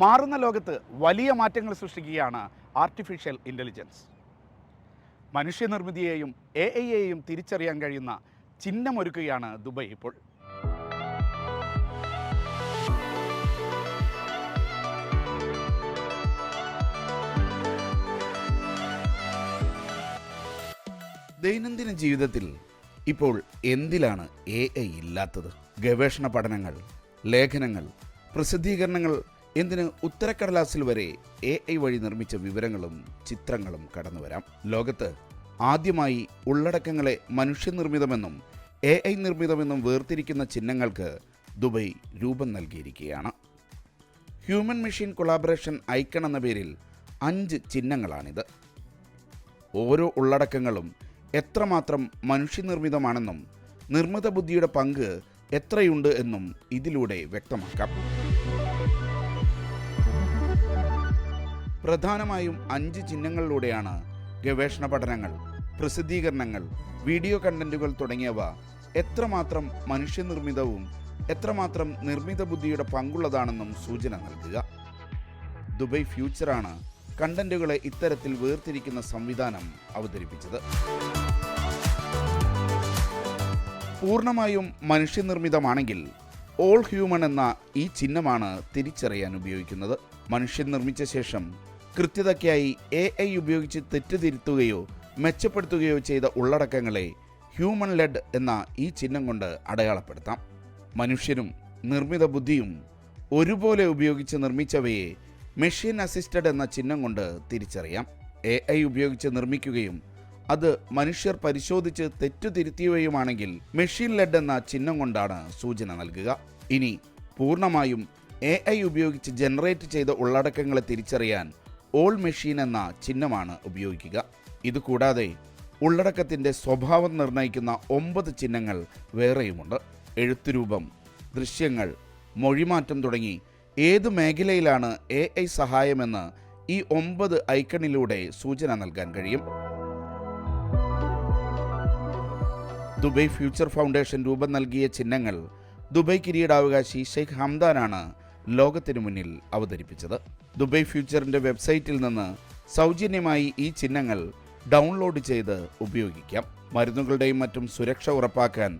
മാറുന്ന ലോകത്ത് വലിയ മാറ്റങ്ങൾ സൃഷ്ടിക്കുകയാണ് ആർട്ടിഫിഷ്യൽ ഇന്റലിജൻസ് മനുഷ്യനിർമ്മിതിയെയും എ ഐയെയും തിരിച്ചറിയാൻ കഴിയുന്ന ചിഹ്നമൊരുക്കുകയാണ് ദുബൈ ഇപ്പോൾ. ദൈനംദിന ജീവിതത്തിൽ ഇപ്പോൾ എന്തിലാണ് എ ഐ ഇല്ലാത്തത്? ഗവേഷണ പഠനങ്ങൾ ലേഖനങ്ങൾ പ്രസിദ്ധീകരണങ്ങൾ എന്തിന് ഉത്തരക്കടലാസിൽ വരെ എ ഐ വഴി നിർമ്മിച്ച വിവരങ്ങളും ചിത്രങ്ങളും കടന്നുവരാം. ലോകത്ത് ആദ്യമായി ഉള്ളടക്കങ്ങളെ മനുഷ്യനിർമ്മിതമെന്നും എ ഐ നിർമ്മിതമെന്നും വേർതിരിക്കുന്ന ചിഹ്നങ്ങൾക്ക് ദുബൈ രൂപം നൽകിയിരിക്കുകയാണ്. ഹ്യൂമൻ മെഷീൻ കൊളാബറേഷൻ ഐക്കൺ എന്ന പേരിൽ അഞ്ച് ചിഹ്നങ്ങളാണിത്. ഓരോ ഉള്ളടക്കങ്ങളും എത്രമാത്രം മനുഷ്യനിർമ്മിതമാണെന്നും നിർമ്മിത ബുദ്ധിയുടെ പങ്ക് എത്രയുണ്ട് എന്നും ഇതിലൂടെ വ്യക്തമാക്കാം. പ്രധാനമായും അഞ്ച് ചിഹ്നങ്ങളിലൂടെയാണ് ഗവേഷണ പഠനങ്ങൾ പ്രസിദ്ധീകരണങ്ങൾ വീഡിയോ കണ്ടന്റുകൾ തുടങ്ങിയവ എത്രമാത്രം മനുഷ്യനിർമ്മിതവും എത്രമാത്രം നിർമ്മിത ബുദ്ധിയുടെ പങ്കുള്ളതാണെന്നും സൂചന നൽകുക. ദുബൈ ഫ്യൂച്ചറാണ് കണ്ടന്റുകളെ ഇത്തരത്തിൽ വേർതിരിക്കുന്ന സംവിധാനം അവതരിപ്പിച്ചത്. പൂർണമായും മനുഷ്യനിർമ്മിതമാണെങ്കിൽ ഓൾ ഹ്യൂമൺ എന്ന ഈ ചിഹ്നമാണ് തിരിച്ചറിയാൻ ഉപയോഗിക്കുന്നത്. മനുഷ്യൻ നിർമ്മിച്ച ശേഷം കൃത്യതയ്ക്കായി എ ഐ ഉപയോഗിച്ച് തെറ്റുതിരുത്തുകയോ മെച്ചപ്പെടുത്തുകയോ ചെയ്ത ഉള്ളടക്കങ്ങളെ ഹ്യൂമൻ ലെഡ് എന്ന ഈ ചിഹ്നം കൊണ്ട് അടയാളപ്പെടുത്താം. മനുഷ്യരും നിർമ്മിത ബുദ്ധിയും ഒരുപോലെ ഉപയോഗിച്ച് നിർമ്മിച്ചവയെ മെഷീൻ അസിസ്റ്റഡ് എന്ന ചിഹ്നം കൊണ്ട് തിരിച്ചറിയാം. എ ഐ ഉപയോഗിച്ച് നിർമ്മിക്കുകയും അത് മനുഷ്യർ പരിശോധിച്ച് തെറ്റുതിരുത്തിയവയുമാണെങ്കിൽ മെഷീൻ ലെഡ് എന്ന ചിഹ്നം കൊണ്ടാണ് സൂചന നൽകുക. ഇനി പൂർണമായും എ ഐ ഉപയോഗിച്ച് ജനറേറ്റ് ചെയ്ത ഉള്ളടക്കങ്ങളെ തിരിച്ചറിയാൻ ഓൾ മെഷീൻ എന്ന ചിഹ്നമാണ് ഉപയോഗിക്കുക. ഇതുകൂടാതെ ഉള്ളടക്കത്തിന്റെ സ്വഭാവം നിർണയിക്കുന്ന ഒമ്പത് ചിഹ്നങ്ങൾ വേറെയുമുണ്ട്. എഴുത്തുരൂപം ദൃശ്യങ്ങൾ മൊഴിമാറ്റം തുടങ്ങി ഏത് മേഖലയിലാണ് എ ഐ സഹായമെന്ന് ഈ ഒമ്പത് ഐക്കണിലൂടെ സൂചന നൽകാൻ കഴിയും. ദുബൈ ഫ്യൂച്ചർ ഫൗണ്ടേഷൻ രൂപം നൽകിയ ചിഹ്നങ്ങൾ ദുബൈ കിരീടാവകാശി ഷെയ്ഖ് ഹംദാനാണ് ലോകത്തിനു മുന്നിൽ അവതരിപ്പിച്ചത്. ദുബൈ ഫ്യൂച്ചറിന്റെ വെബ്സൈറ്റിൽ നിന്ന് സൗജന്യമായി ഈ ചിഹ്നങ്ങൾ ഡൗൺലോഡ് ചെയ്ത് ഉപയോഗിക്കാം. മരുന്നുകളുടെയും മറ്റും സുരക്ഷ ഉറപ്പാക്കാൻ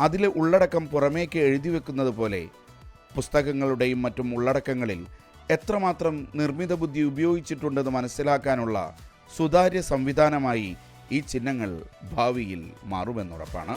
അതിലെ ഉള്ളടക്കം പുറമേക്ക് എഴുതി വെക്കുന്നത് പോലെ പുസ്തകങ്ങളുടെയും മറ്റും ഉള്ളടക്കങ്ങളിൽ എത്രമാത്രം നിർമ്മിത ബുദ്ധി ഉപയോഗിച്ചിട്ടുണ്ടെന്ന് മനസ്സിലാക്കാനുള്ള സുതാര്യ സംവിധാനമായി ഈ ചിഹ്നങ്ങൾ ഭാവിയിൽ മാറുമെന്നുറപ്പാണ്.